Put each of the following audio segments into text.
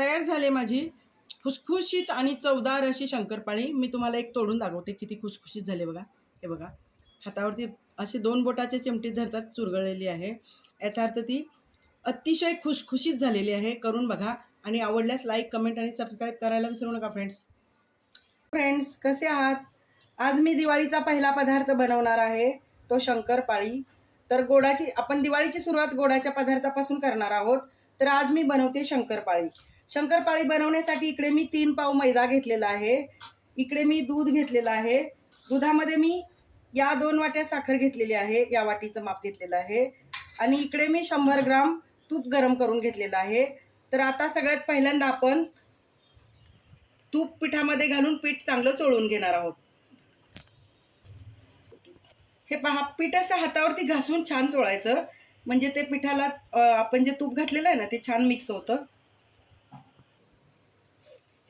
तयार झाले माझी खुसखुशीत आणि चवदार अशी शंकरपाळी. मी तुम्हाला एक तोडून दाखवते किती खुसखुशीत झाले बघा. हे बघा. हातावरती असे दोन बोटाचे चिमटी धरतात चुरगळलेली आहे. याचा अर्थ ती अतिशय खुसखुशीत झालेली आहे. करून बघा. आणि आवडल्यास लाईक कमेंट आणि सबस्क्राईब करायला विसरू नका फ्रेंड्स फ्रेंड्स कसे आहात? आज मी दिवाळीचा पहिला पदार्थ बनवणार आहे. तो शंकरपाळी. तर गोडाची आपण दिवाळीची सुरुवात गोडाच्या पदार्थापासून करणार आहोत. तर आज मी बनवते शंकरपाळी. शंकरपाळी बनवण्यासाठी इकडे मी तीन पाव मैदा घेतलेला आहे. इकडे मी दूध घेतलेलं आहे. दुधामध्ये मी या दोन वाट्या साखर घेतलेली आहे. या वाटीचं माप घेतलेलं आहे. आणि इकडे मी शंभर ग्राम तूप गरम करून घेतलेलं आहे. तर आता सगळ्यात पहिल्यांदा आपण तूप पिठामध्ये घालून पीठ चांगलं चोळून घेणार आहोत. हे पहा पीठ असं हातावरती घासून छान चोळायचं. म्हणजे ते पिठाला आपण जे तूप घातलेलं आहे ना ते छान मिक्स होतं.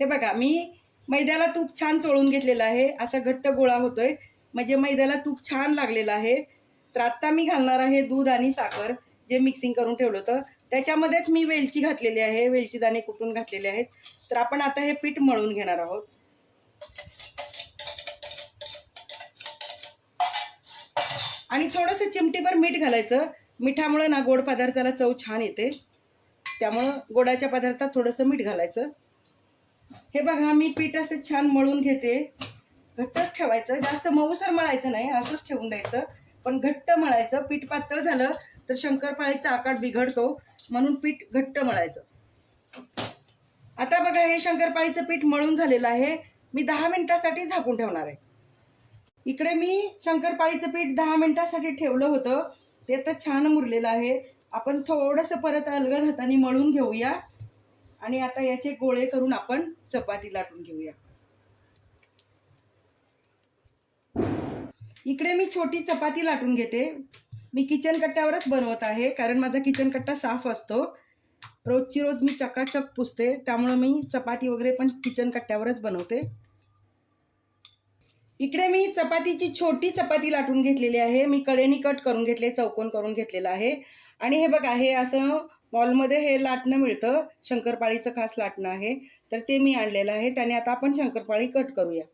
हे बघा मी मैद्याला तूप छान चोळून घेतलेलं आहे. असा घट्ट गोळा होतोय. म्हणजे मैद्याला तूप छान लागलेलं आहे. तर आत्ता मी घालणार आहे दूध आणि साखर जे मिक्सिंग करून ठेवलं होतं. त्याच्यामध्येच मी वेलची घातलेली आहे. वेलची दाणे कुटून घातलेले आहेत. तर आपण आता हे पीठ मळून घेणार आहोत. आणि थोडंसं चिमटीभर मीठ घालायचं. मिठामुळे ना गोड पदार्थाला चव छान येते. त्यामुळं गोडाच्या पदार्थात थोडंसं मीठ घालायचं. हे बघा मी पीठ असं छान मळून घेते. घट्टच ठेवायचं जास्त मऊसर मळायचं नाही असंच ठेवून द्यायचं. पण घट्ट मळायचं पीठ पातळ झालं तर शंकरपाळीचा आकार बिघडतो म्हणून पीठ घट्ट मळायचं. आता बघा हे शंकरपाळीचं पीठ मळून झालेलं आहे. मी दहा मिनिटासाठी झाकून ठेवणार आहे. इकडे मी शंकरपाळीचं पीठ दहा मिनिटासाठी ठेवलं होतं. ते आता छान मुरलेलं आहे. आपण थोडंसं परत अलगद हाताने मळून घेऊया. आणि आता याचे गोळे करून आपण चपाती लाटून घेऊया. इकडे मी छोटी चपाती लाटून घेते. मी किचन कट्ट्यावरच बनवत आहे कारण माझा किचन कट्टा साफ असतो. रोजची रोज मी चकाचक पुसते त्यामुळं मी चपाती वगैरे पण किचन कट्ट्यावरच बनवते. इकडे मी चपातीची छोटी चपाती लाटून घेतलेली आहे. मी कडेनी कट करून घेतले चौकोन करून घेतलेलं आहे. आणि हे बघा हे असं मॉलमध्ये हे लाटणं मिळतं. शंकरपाळीचं खास लाटणं आहे. तर ते मी आणलेलं आहे. त्याने आता आपण शंकरपाळी कट करूया.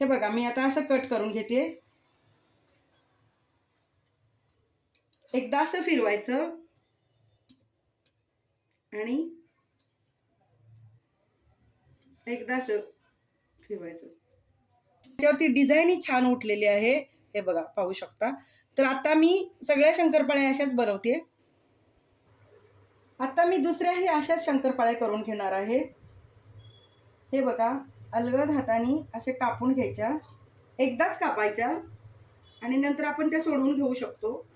हे बघा मी आता असं कट करून घेते. एकदा असं फिरवायचं. आणि एकदा असं फिरवायचं. त्याच्यावरती डिझाईनही छान उठलेली आहे. हे बघा पाहू शकता. तर आता मी सगळ्या शंकरपाळ्या अशाच बनवते. आता मी दुसऱ्याही अशाच शंकरपाळ्या करून घेणार आहे. हे बघा अलगद हाताने असे कापून घ्यायच्या. एकदाच कापायच्या. आणि नंतर आपण त्या सोडवून घेऊ शकतो.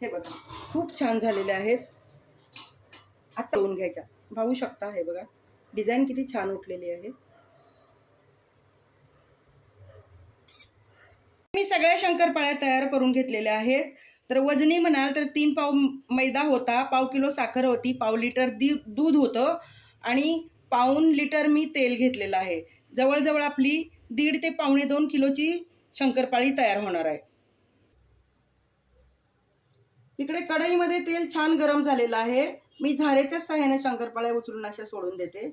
हे बघा खूप छान झालेले आहेत. आता होऊन घ्यायच्या. पाहू शकता हे बघा. डिझाईन किती छान उठलेली आहे. मी सगळ्या शंकरपाळ्या तयार करून घेतलेल्या आहेत. तर वजनी म्हणाल तर तीन पाव मैदा होता पाव किलो साखर होती पाव लिटर दी दूध होतं आणि पाऊन लिटर मी तेल घेतलेलं आहे. जवळजवळ आपली दीड ते पावणे दोन किलोची शंकरपाळी तयार होणार आहे. इकडे कढईमध्ये तेल छान गरम झालेलं आहे. मी झारेच्या सहाय्याने शंकरपाळ्या उचलून अशा सोडून देते.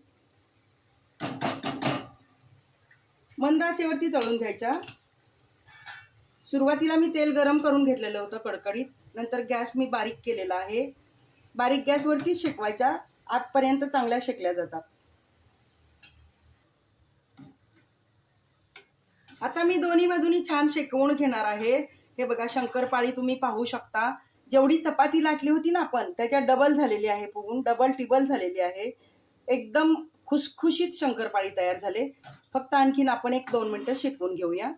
मंदाचेवरती तळून घ्यायच्या. सुरुवातीला मी तेल गरम करून घेतलेलं होतं कडकडीत. नंतर गॅस मी बारीक केलेला आहे. बारीक गॅसवरती शेकवायच्या. आतपर्यंत चांगल्या शेकल्या जातात. आता मी दोन्ही बाजूनी छान शेकवून घेणार आहे. हे बघा शंकरपाळी तुम्ही पाहू शकता. जेवढी चपाती लाटली होती ना आपण त्याच्या डबल झालेली आहे फुगून डबल टिबल झालेली आहे. एकदम खुसखुशीत शंकरपाळी तयार झाले. फक्त आणखीन आपण एक दोन मिनटं शेकवून घेऊया.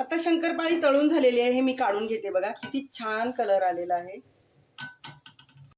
आता शंकरपाळी तळून झालेली आहे हे मी काढून घेते बघा. किती छान कलर आलेला आहे.